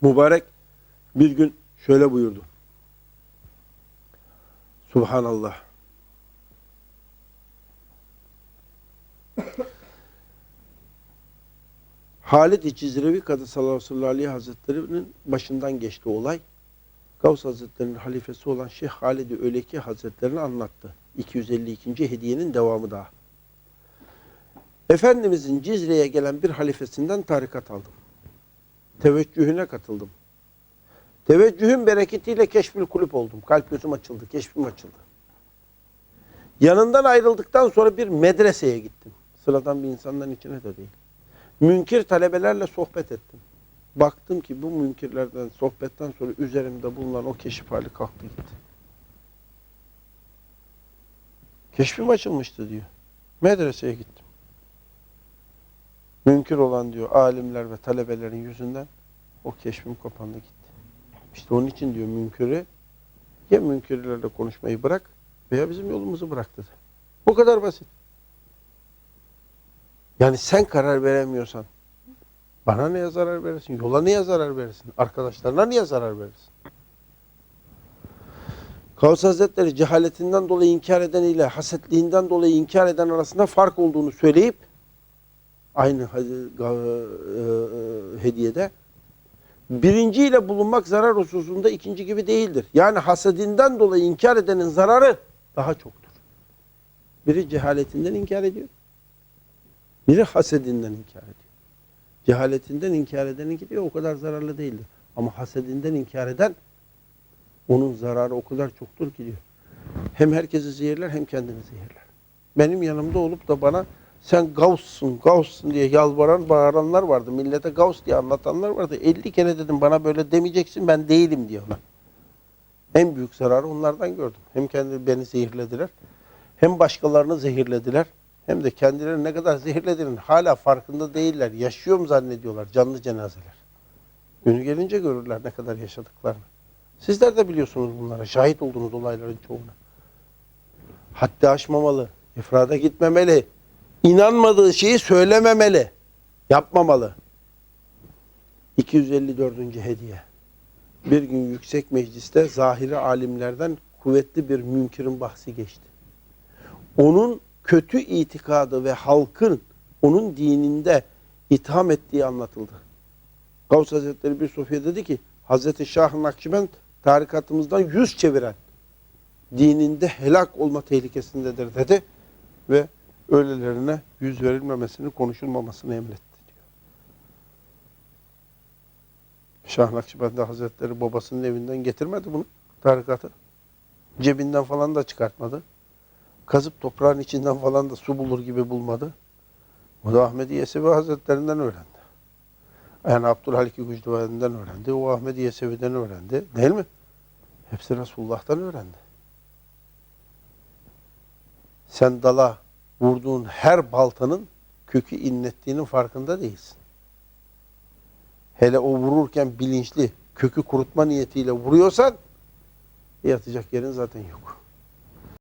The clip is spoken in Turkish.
Mübarek bir gün şöyle buyurdu. Subhanallah. Halid-i Cizrevi Kadı sallallahu aleyhi hazretlerinin başından geçti olay. Gavs Hazretleri'nin halifesi olan Şeyh Halid-i Öleki Hazretlerini anlattı. 252. hediyenin devamı daha. Efendimizin Cizre'ye gelen bir halifesinden tarikat aldım. Teveccühüne katıldım. Teveccühün bereketiyle keşfül kulüp oldum. Kalp gözüm açıldı, keşfim açıldı. Yanından ayrıldıktan sonra bir medreseye gittim. Sıradan bir insanların içine de değil. Münkir talebelerle sohbet ettim. Baktım ki bu münkirlerden, sohbetten sonra üzerimde bulunan o keşif hali kalktı gitti. Keşfim açılmıştı diyor. Medreseye gittim. Münkir olan diyor alimler ve talebelerin yüzünden o keşfim kapandı gitti. İşte onun için diyor münkiri ya münkirlerle konuşmayı bırak veya bizim yolumuzu bırak dedi. Bu kadar basit. Yani sen karar veremiyorsan bana neye zarar verirsin? Yola niye zarar verirsin? Arkadaşlarına niye zarar verirsin? Kavs Hazretleri cehaletinden dolayı inkar eden ile hasetliğinden dolayı inkar eden arasında fark olduğunu söyleyip aynı e, e, hediyede birinci ile bulunmak zarar hususunda ikinci gibi değildir. Yani hasedinden dolayı inkar edenin zararı daha çoktur. Biri cehaletinden inkar ediyor. Biri hasedinden inkar ediyor. Cehaletinden inkar edenin gidiyor o kadar zararlı değildir. Ama hasedinden inkar eden onun zararı o kadar çoktur ki diyor. Hem herkesi zehirler hem kendini zehirler. Benim yanımda olup da bana sen Gavs'sun, Gavs'sun diye yalvaran, bağıranlar vardı. Millete Gavs diye anlatanlar vardı. 50 kere dedim bana böyle demeyeceksin ben değilim diye ona. En büyük zararı onlardan gördüm. Hem kendi beni zehirlediler, hem başkalarını zehirlediler, hem de kendilerini ne kadar zehirlediğinin hala farkında değiller. Yaşıyorum zannediyorlar canlı cenazeler. Günü gelince görürler ne kadar yaşadıklarını. Sizler de biliyorsunuz bunlara. Şahit olduğunuz olayların çoğuna. Haddi aşmamalı. ifrada gitmemeli. İnanmadığı şeyi söylememeli. Yapmamalı. 254. hediye. Bir gün yüksek mecliste zahiri alimlerden kuvvetli bir münkirin bahsi geçti. Onun kötü itikadı ve halkın onun dininde itham ettiği anlatıldı. Gavs Hazretleri bir sofya dedi ki Hazreti Şah Nakşibend tarikatımızdan yüz çeviren dininde helak olma tehlikesindedir dedi ve öylelerine yüz verilmemesini, konuşulmamasını emretti diyor. Şah Nakşibendi Hazretleri babasının evinden getirmedi bunu tarikatı. Cebinden falan da çıkartmadı. Kazıp toprağın içinden falan da su bulur gibi bulmadı. O da Ahmedi Yesevi Hazretlerinden öğrendi. Yani Abdülhalik Gücdüveli'nden öğrendi. O Ahmedi Yesevi'den öğrendi. Değil mi? Hepsi Resulullah'tan öğrendi. Sen dala vurduğun her baltanın kökü inlettiğinin farkında değilsin. Hele o vururken bilinçli, kökü kurutma niyetiyle vuruyorsan yatacak yerin zaten yok.